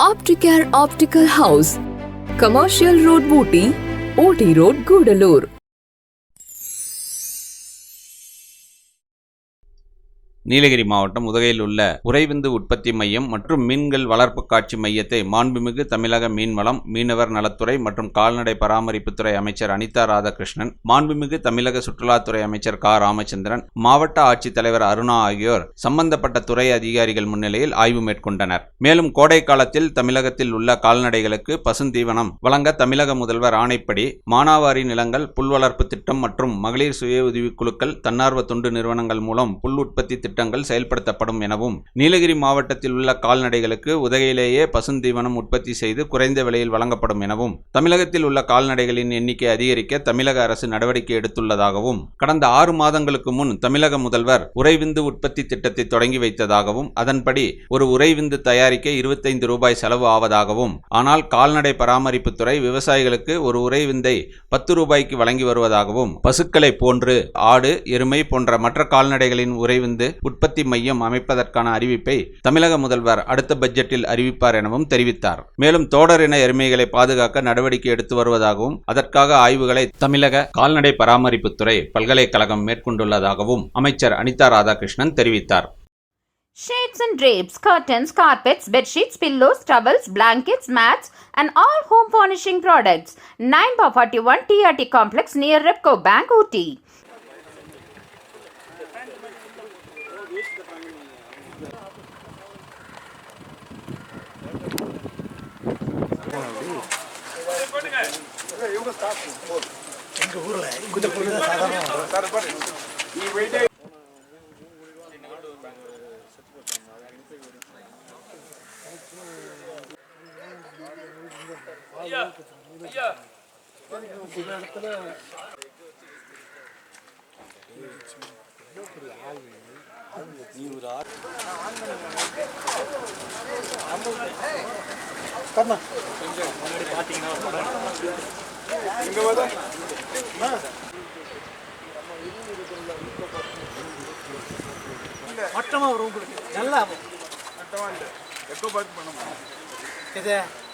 Opticare optical house commercial road बूटी Ooty road Gudalur Nilgiri மாவட்டம் உதகையில் உள்ள உறைவிந்து உற்பத்தி மையம் மற்றும் மீன்கள் வளர்ப்பு காட்சி மையத்தை மாண்புமிகு தமிழக மீன்வளம் மீனவர் நலத்துறை மற்றும் கால்நடை பராமரிப்புத்துறை அமைச்சர் அனிதா ராதாகிருஷ்ணன் மாண்புமிகு தமிழக சுற்றுலாத்துறை அமைச்சர் கா. ராமச்சந்திரன் மாவட்ட ஆட்சித்தலைவர் அருணா ஆகியோர் சம்பந்தப்பட்ட துறை அதிகாரிகள் முன்னிலையில் ஆய்வு மேற்கொண்டனர். மேலும் கோடை காலத்தில் தமிழகத்தில் உள்ள கால்நடைகளுக்கு பசுந்தீவனம் வழங்க தமிழக முதல்வர் ஆணைப்படி மானாவாரி நிலங்கள் புல் வளர்ப்பு திட்டம் மற்றும் மகளிர் சுய உதவிக்குழுக்கள் தன்னார்வ தொண்டு நிறுவனங்கள் மூலம் புல் உற்பத்தி திட்டம் திட்டங்கள் செயல்படுத்தப்படும் எனவும் நீலகிரி மாவட்டத்தில் உள்ள கால்நடைகளுக்கு உதகையிலேயே பசுந்தீவனம் உற்பத்தி செய்து குறைந்த விலையில் வழங்கப்படும் எனவும் தமிழகத்தில் உள்ள கால்நடைகளின் எண்ணிக்கை அதிகரிக்க தமிழக அரசு நடவடிக்கை எடுத்துள்ளதாகவும் கடந்த ஆறு மாதங்களுக்கு முன் தமிழக முதல்வர் உறைவிந்து உற்பத்தி திட்டத்தை தொடங்கி வைத்ததாகவும் அதன்படி ஒரு உறைவிந்து தயாரிக்க இருபத்தைந்து ரூபாய் செலவு ஆவதாகவும் ஆனால் கால்நடை பராமரிப்புத்துறை விவசாயிகளுக்கு ஒரு உறைவிந்தை பத்து ரூபாய்க்கு வழங்கி வருவதாகவும் பசுக்களை போன்று ஆடு எருமை போன்ற மற்ற கால்நடைகளின் உறைவிந்து உற்பத்தி மையம் அமைப்பதற்கான அறிவிப்பை தமிழக முதல்வர் அடுத்த பட்ஜெட்டில் அறிவிப்பார் எனவும் தெரிவித்தார் மேலும் தோடர் இன எருமைகளை பாதுகாக்க நடவடிக்கை எடுத்து வருவதாகவும் அதற்காக ஆய்வுகளை தமிழக கால்நடை பராமரிப்புத்துறை பல்கலைக்கழகம் மேற்கொண்டுள்ளதாகவும் அமைச்சர் அனிதா ராதாகிருஷ்ணன் தெரிவித்தார் Shades and drapes, curtains, carpets, bedsheets, pillows, towels, blankets, mats, and all home furnishing products. 9 by 41 TRT complex near Repco Bank, Ooty. எங்கள் ஊரில் குதிரை பொருள் தான் சாதாரண இடத்துல மட்டமாக வரும் உங்களுக்கு நல்லா இது இது வந்து இந்த தண்ணியா அது எங்க விட